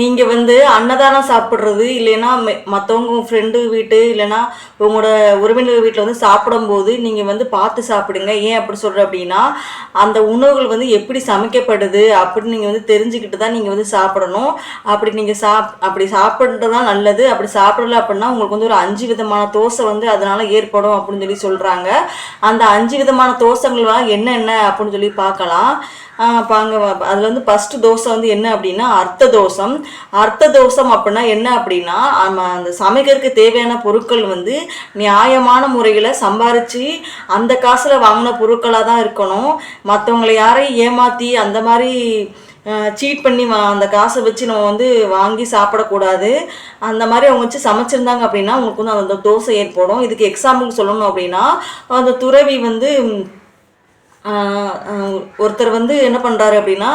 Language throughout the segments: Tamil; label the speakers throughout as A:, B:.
A: நீங்கள் வந்து அன்னதானம் சாப்பிட்றது இல்லைன்னா மற்றவங்க ஃப்ரெண்டு வீட்டு இல்லைன்னா உங்களோட உறவினர் வீட்டில் வந்து சாப்பிடும்போது நீங்கள் வந்து பார்த்து சாப்பிடுங்க. ஏன் அப்படி சொல்கிறேன் அப்படின்னா அந்த உணவுகள் வந்து எப்படி சமைக்கப்படுது அப்படின்னு நீங்கள் வந்து தெரிஞ்சுக்கிட்டு தான் நீங்கள் வந்து சாப்பிடணும். அப்படி நீங்கள் சாப் அப்படி சாப்பிட்றது தான் நல்லது. அப்படி சாப்பிடல அப்படின்னா உங்களுக்கு வந்து ஒரு அஞ்சு விதமான தோசை வந்து அதனால் ஏற்படும் அப்படின்னு சொல்லி சொல்கிறாங்க அந்த அஞ்சு விதமான தோசங்கள்லாம் என்னென்ன அப்படின்னு சொல்லி பார்க்கலாம். பாங்க அதில் வந்து ஃபஸ்ட்டு தோசை வந்து என்ன அப்படின்னா அர்த்த தோசம். அர்த்த தோசம் அப்படின்னா என்ன அப்படின்னா நம்ம அந்த சமைக்கிறதுக்கு தேவையான பொருட்கள் வந்து நியாயமான முறையில் சம்பாரித்து அந்த காசில் வாங்கின பொருட்களாக தான் இருக்கணும். மற்றவங்களை யாரையும் ஏமாற்றி அந்த மாதிரி சீட் பண்ணி வா அந்த காசை வச்சு நம்ம வந்து வாங்கி சாப்பிடக்கூடாது. அந்த மாதிரி அவங்க வச்சு சமைச்சிருந்தாங்க அப்படின்னா உங்களுக்கு வந்து அந்த தோசை ஏற்படும். இதுக்கு எக்ஸாம்பிள் சொல்லணும் அப்படின்னா அந்த துறவி வந்து ஒருத்தர் வந்து என்ன பண்ணுறாரு அப்படின்னா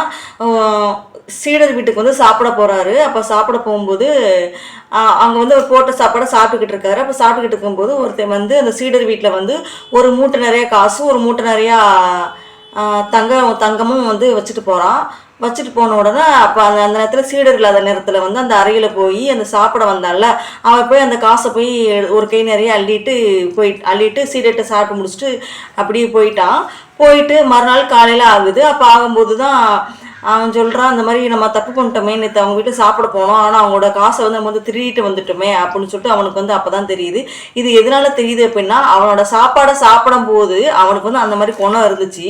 A: சீடர் வீட்டுக்கு வந்து சாப்பிட போகிறாரு அப்போ சாப்பிட போகும்போது அங்கே வந்து ஒரு போட்ட சாப்பாடை சாப்பிட்டுக்கிட்டு இருக்காரு. அப்போ சாப்பிட்டுக்கிட்டு இருக்கும்போது ஒருத்தர் வந்து அந்த சீடர் வீட்டில் வந்து ஒரு மூட்டை நிறையா காசும் ஒரு மூட்டை நிறையா தங்கம் தங்கமும் வந்து வச்சுட்டு போகிறான் வச்சுட்டு போன உடனே அப்போ அந்த அந்த நேரத்தில் சீடர் இல்லாத நேரத்தில் வந்து அந்த அறையில் போய் அந்த சாப்பிட வந்தால அவன் போய் அந்த காசை போய் ஒரு கை நிறைய அள்ளிட்டு போய் அள்ளிட்டு சீடர்கிட்ட சாப்பிட்டு முடிச்சுட்டு அப்படியே போயிட்டான் போயிட்டு மறுநாள் காலையில் ஆகுது. அப்போ ஆகும்போது தான் அவன் சொல்கிறான் அந்த மாதிரி நம்ம தப்பு பண்ணிட்டோமே நேற்று அவங்க வீட்டு சாப்பிட போனோம் ஆனால் அவங்களோட காசை வந்து நம்ம வந்து திருடிட்டு வந்துட்டோமே அப்படின்னு சொல்லிட்டு அவனுக்கு வந்து அப்போ தான் தெரியுது. இது எதனால தெரியுது அப்படின்னா அவனோட சாப்பாடை சாப்பிடும் போது அவனுக்கு வந்து அந்த மாதிரி குணம் இருந்துச்சு.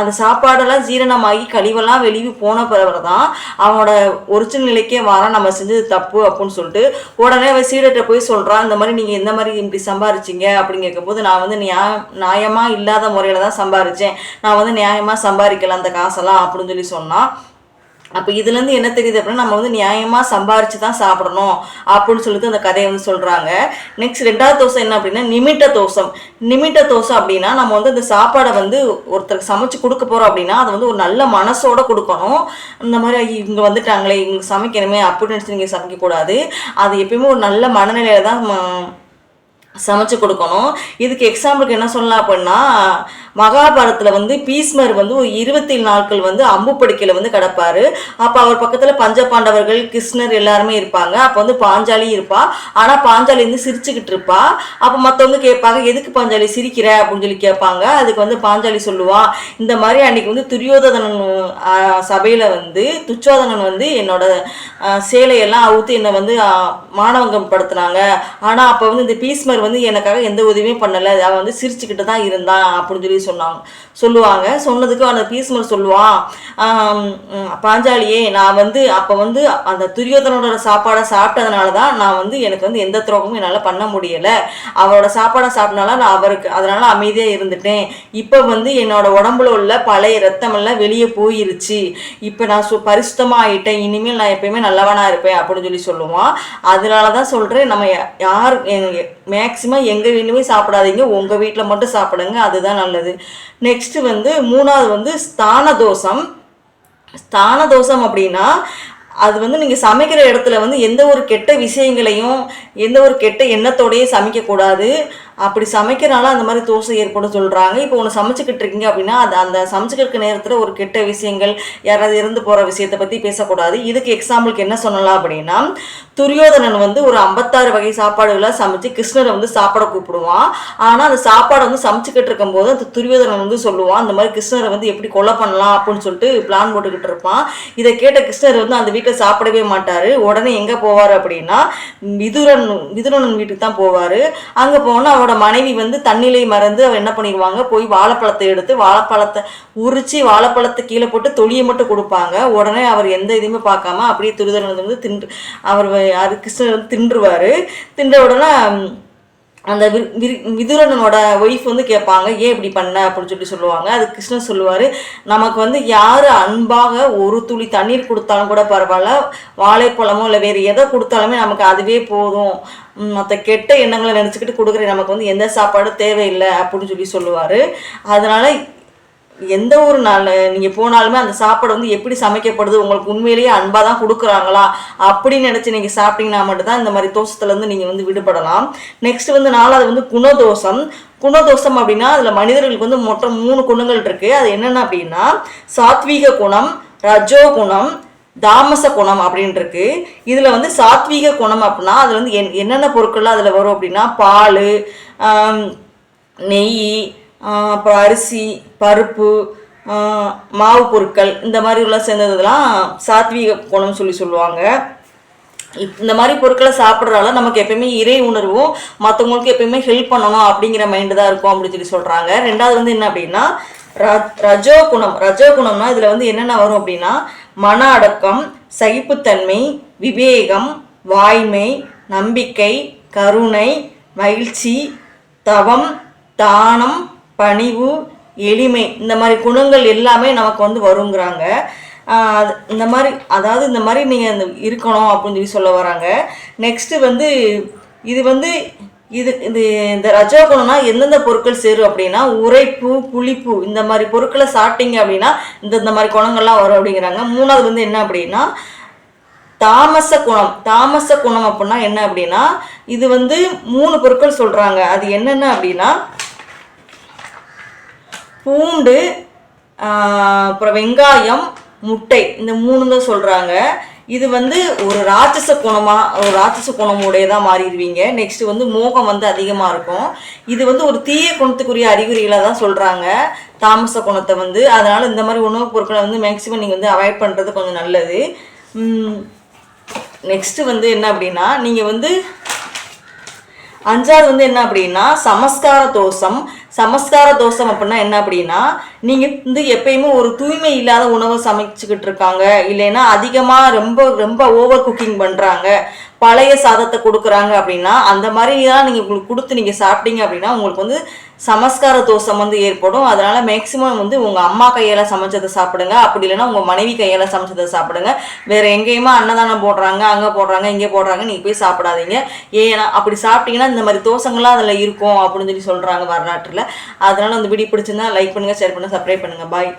A: அந்த சாப்பாடெல்லாம் ஜீரணமாகி கழிவெல்லாம் வெளியே போன பிறகு தான் அவனோட ஒரிஜினல் நிலைக்கே வரான் நம்ம செஞ்சது தப்பு அப்படின்னு சொல்லிட்டு. உடனே அவன் சீடர்கிட்ட போய் சொல்கிறான் இந்த மாதிரி நீங்கள் எந்த மாதிரி இப்படி சம்பாரிச்சிங்க? அப்படின்னு கேட்கும்போது நான் வந்து நியாய நியாயமாக இல்லாத முறையில் தான் சம்பாரித்தேன் நான் வந்து நியாயமாக சம்பாதிக்கலாம் அந்த காசெல்லாம் அப்படின்னு சொல்லி சொன்னான். அப்போ இதுலேருந்து என்ன தெரியுது அப்படின்னா நம்ம வந்து நியாயமாக சம்பாரிச்சு தான் சாப்பிடணும் அப்படின்னு சொல்லிட்டு அந்த கதையை வந்து சொல்கிறாங்க நெக்ஸ்ட் ரெண்டாவது தோசை என்ன அப்படின்னா நிமிட்ட தோசம் நிமிட்ட தோசை அப்படின்னா நம்ம வந்து அந்த சாப்பாடை வந்து ஒருத்தருக்கு சமைச்சு கொடுக்க போகிறோம் அப்படின்னா அதை வந்து ஒரு நல்ல மனசோட கொடுக்கணும். இந்த மாதிரி இவங்க வந்துட்டாங்களே இவங்க சமைக்கணுமே அப்படின்னு நினச்சி நீங்கள் சமைக்கக்கூடாது. அது எப்பயுமே ஒரு நல்ல மனநிலையில தான் சமைச்சு கொடுக்கணும். இதுக்கு எக்ஸாம்பிளுக்கு என்ன சொல்லலாம் அப்படின்னா மகாபாரத்தில் வந்து பீஸ்மர் வந்து இருபத்தி நாட்கள் வந்து அம்பு படுக்கையில் வந்து கிடப்பார். அப்போ அவர் பக்கத்தில் பஞ்ச பாண்டவர்கள் கிருஷ்ணர் எல்லாருமே இருப்பாங்க. அப்போ வந்து பாஞ்சாலி இருப்பா. ஆனால் பாஞ்சாலி வந்து சிரிச்சுக்கிட்டு இருப்பா. அப்போ மற்றவங்க கேட்பாங்க எதுக்கு பாஞ்சாலி சிரிக்கிற? அப்படின்னு சொல்லி கேட்பாங்க. அதுக்கு வந்து பாஞ்சாலி சொல்லுவா இந்த மாதிரி அன்னைக்கு வந்து துரியோதனன் சபையில் வந்து துச்சோதனன் வந்து என்னோட சேலையெல்லாம் அவுத்து என்னை வந்து ஆஹ், மானவங்கம் படுத்துனாங்க. ஆனால் அப்போ வந்து இந்த பீஸ்மர் வந்து எனக்காக எந்த உதவியும் பண்ணலை. அவன் வந்து சிரிச்சுக்கிட்டு தான் இருந்தான். அப்படின்னு சொல்லி சொன்னாங்க சொல்லுவாங்க. சொன்னதுக்கு அந்த பீஸ்மர் சொல்லுவான் பாஞ்சாலியே நான் வந்து அப்போ வந்து அந்த துரியோதனோட சாப்பாடை சாப்பிட்டதுனால தான் நான் வந்து எனக்கு வந்து எந்த துரோகமும் என்னால் பண்ண முடியலை. அவரோட சாப்பாடை சாப்பிட்டனால நான் அவருக்கு அதனால அமைதியாக இருந்துட்டேன். இப்போ வந்து என்னோட உடம்புல உள்ள பழைய ரத்தமெல்லாம் வெளியே போயிருச்சு. இப்போ நான் சு பரிசுத்தமாக ஆகிட்டேன் இனிமேல் நான் எப்பயுமே நல்லவனாக இருப்பேன் அப்படின்னு சொல்லி சொல்லுவான் அதனால தான் சொல்கிறேன் நம்ம யார் மேக்சிமம் எங்கள் வீட்லையுமே சாப்பிடாதீங்க. உங்கள் வீட்டில் மட்டும் சாப்பிடுங்க. அதுதான் நல்லது. நெக்ஸ்ட் நெக்ஸ்ட்டு வந்து மூணாவது வந்து ஸ்தான தோஷம் ஸ்தான தோஷம் அப்படின்னா அது வந்து நீங்கள் சமைக்கிற இடத்துல வந்து எந்த ஒரு கெட்ட விஷயங்களையும் எந்த ஒரு கெட்ட எண்ணத்தோடையும் சமைக்கக்கூடாது. அப்படி சமைக்கிறனால அந்த மாதிரி தோசை ஏற்படும் சொல்கிறாங்க இப்போ ஒன்று சமைச்சிக்கிட்டு இருக்கீங்க அப்படின்னா அது அந்த சமைச்சுக்கிட்டு நேரத்தில் ஒரு கெட்ட விஷயங்கள் யாராவது இறந்து போகிற விஷயத்தை பற்றி பேசக்கூடாது. இதுக்கு எக்ஸாம்பிளுக்கு என்ன சொல்லலாம் அப்படின்னா துரியோதனன் வந்து ஒரு ஐம்பத்தாறு வகை சாப்பாடுகளை சமைச்சு கிருஷ்ணரை வந்து சாப்பாட கூப்பிடுவான். ஆனால் அந்த சாப்பாடை வந்து சமைச்சுக்கிட்டு இருக்கும்போது அந்த துரியோதனன் வந்து சொல்லுவான் அந்த மாதிரி கிருஷ்ணரை வந்து எப்படி கொலை பண்ணலாம்? அப்படின்னு சொல்லிட்டு பிளான் போட்டுக்கிட்டு இருப்பான். இதை கேட்ட கிருஷ்ணர் வந்து அந்த வீட்டில் சாப்பிடவே மாட்டார். உடனே எங்கே போவார் அப்படின்னா மிதுரன் மிதுரனன் வீட்டுக்கு தான் போவார். அங்கே போனால் அவரோட மனைவி வந்து தண்ணிலை மறந்து அவர் என்ன பண்ணிடுவாங்க? போய் வாழைப்பழத்தை எடுத்து வாழைப்பழத்தை உரிச்சு வாழைப்பழத்தை கீழே போட்டு தொலியை மட்டும் கொடுப்பாங்க. உடனே அவர் எந்த இதுவுமே பார்க்காம அப்படியே துரிதரன் வந்து தின்று அவர் யாரு கிருஷ்ணர் வந்து தின்றுவார். தின்ற உடனே அந்த வி- ஒய்ஃப் வந்து கேட்பாங்க ஏன் இப்படி பண்ண? அப்படின்னு சொல்லி சொல்லுவாங்க. அது கிருஷ்ணன் சொல்லுவார். நமக்கு வந்து யார் அன்பாக ஒரு துளி தண்ணீர் கொடுத்தாலும் கூட பரவாயில்ல. வாழைப்பழமோ இல்லை வேறு எதை கொடுத்தாலுமே நமக்கு அதுவே போதும். மற்ற கெட்ட எண்ணங்களை நினச்சிக்கிட்டு கொடுக்குற நமக்கு வந்து எந்த சாப்பாடும் தேவையில்லை அப்படின்னு சொல்லி சொல்லுவார். அதனால் எந்த ஒரு நாள் நீங்கள் போனாலுமே அந்த சாப்பாடு வந்து எப்படி சமைக்கப்படுது உங்களுக்கு உண்மையிலேயே அன்பாக தான் கொடுக்குறாங்களா அப்படின்னு நினச்சி நீங்கள் சாப்பிட்டீங்கன்னா மட்டும்தான் இந்த மாதிரி தோஷத்துலேருந்து நீங்கள் வந்து விடுபடலாம். நெக்ஸ்ட் வந்து நாலாவது வந்து குணதோஷம். குணதோஷம் அப்படின்னா அதில் மனிதர்களுக்கு வந்து மொத்தம் மூணு குணங்கள் இருக்குது அது என்னென்ன அப்படின்னா சாத்வீக குணம் ரஜோ குணம் தாமச குணம் அப்படின்னு இருக்கு. இதில் வந்து சாத்வீக குணம் அப்படின்னா அதில் வந்து என் என்னென்ன பொருட்கள்லாம் அதில் வரும் அப்படின்னா பால் நெய் அப்புறம் அரிசி பருப்பு மாவு பொருட்கள் இந்த மாதிரி உள்ள சேர்ந்ததுலாம் சாத்வீக குணம்னு சொல்லி சொல்லுவாங்க. இந்த மாதிரி பொருட்களை சாப்பிட்றதால நமக்கு எப்பயுமே இறை உணர்வும் மற்றவங்களுக்கு எப்பயுமே ஹெல்ப் பண்ணணும் அப்படிங்கிற மைண்டு தான் இருக்கும் அப்படின்னு சொல்லி சொல்கிறாங்க ரெண்டாவது வந்து என்ன அப்படின்னா ர- ரஜோ குணம் ரஜோ குணம்னா இதில் வந்து என்னென்ன வரும் அப்படின்னா மன அடக்கம் சகிப்புத்தன்மை விவேகம் வாய்மை நம்பிக்கை கருணை மகிழ்ச்சி தவம் தானம் பணிவு எளிமை இந்த மாதிரி குணங்கள் எல்லாமே நமக்கு வந்து வருங்கிறாங்க. அது- இந்த மாதிரி அதாவது இந்த மாதிரி நீங்கள் இருக்கணும் அப்படின்னு சொல்லி சொல்ல வராங்க. நெக்ஸ்ட்டு வந்து இது வந்து இது இது இந்த ரஜோகுணம்னா எந்தெந்த பொருட்கள் சேரும் அப்படின்னா உரைப்பு புளிப்பு இந்த மாதிரி பொருட்களை சாப்பிட்டீங்க அப்படின்னா இந்த இந்த மாதிரி குணங்கள்லாம் வரும் அப்படிங்கிறாங்க. மூணாவது வந்து என்ன அப்படின்னா தாமச குணம். தாமச குணம் அப்படின்னா என்ன அப்படின்னா இது வந்து மூணு பொருட்கள் சொல்கிறாங்க அது என்னென்ன அப்படின்னா பூண்டு அப்புறம் வெங்காயம் முட்டை இந்த மூணு தான் சொல்கிறாங்க இது வந்து ஒரு ராட்சச குணமாக ஒரு ராட்சச குணமுடையதாக மாறிடுவீங்க. நெக்ஸ்ட் வந்து மோகம் வந்து அதிகமாக இருக்கும். இது வந்து ஒரு தீய குணத்துக்குரிய அறிகுறிகளாக தான் சொல்கிறாங்க தாமச குணத்தை வந்து. அதனால் இந்த மாதிரி உணவுப் பொருட்களை வந்து மேக்ஸிமம் நீங்கள் வந்து அவாய்ட் பண்ணுறது கொஞ்சம் நல்லது. நெக்ஸ்ட்டு வந்து என்ன அப்படின்னா நீங்கள் வந்து அஞ்சாவது வந்து என்ன அப்படின்னா சமஸ்கார தோஷம் சமஸ்கார தோஷம் அப்படின்னா என்ன அப்படின்னா நீங்கள் வந்து எப்பயுமே ஒரு தூய்மை இல்லாத உணவை சமைச்சுக்கிட்டு இருக்காங்க. இல்லைன்னா அதிகமாக ரொம்ப ரொம்ப ஓவர் குக்கிங் பண்ணுறாங்க பழைய சாதத்தை கொடுக்குறாங்க அப்படின்னா அந்த மாதிரிலாம் நீங்கள் உங்களுக்கு கொடுத்து நீங்கள் சாப்பிட்டீங்க அப்படின்னா உங்களுக்கு வந்து சமஸ்கார தோஷம் வந்து ஏற்படும். அதனால மேக்ஸிமம் வந்து உங்கள் அம்மா கையால் சமைச்சதை சாப்பிடுங்க. அப்படி இல்லைன்னா உங்கள் மனைவி கையால் சமைச்சதை சாப்பிடுங்க. வேற எங்கேயுமா அன்னதானம் போடுறாங்க அங்கே போடுறாங்க இங்கே போடுறாங்க நீங்கள் போய் சாப்பிடாதீங்க. ஏன்னா அப்படி சாப்பிட்டீங்கன்னா இந்த மாதிரி தோசங்கள்லாம் அதில் இருக்கும் அப்படின்னு சொல்லி சொல்கிறாங்க வரலாற்றில். அதனால அந்த வீடியோ பிடிச்சிருந்தா லைக் பண்ணுங்கள் ஷேர் பண்ணுங்கள் சப்ஸ்கிரைப் பண்ணுங்கள் பாய்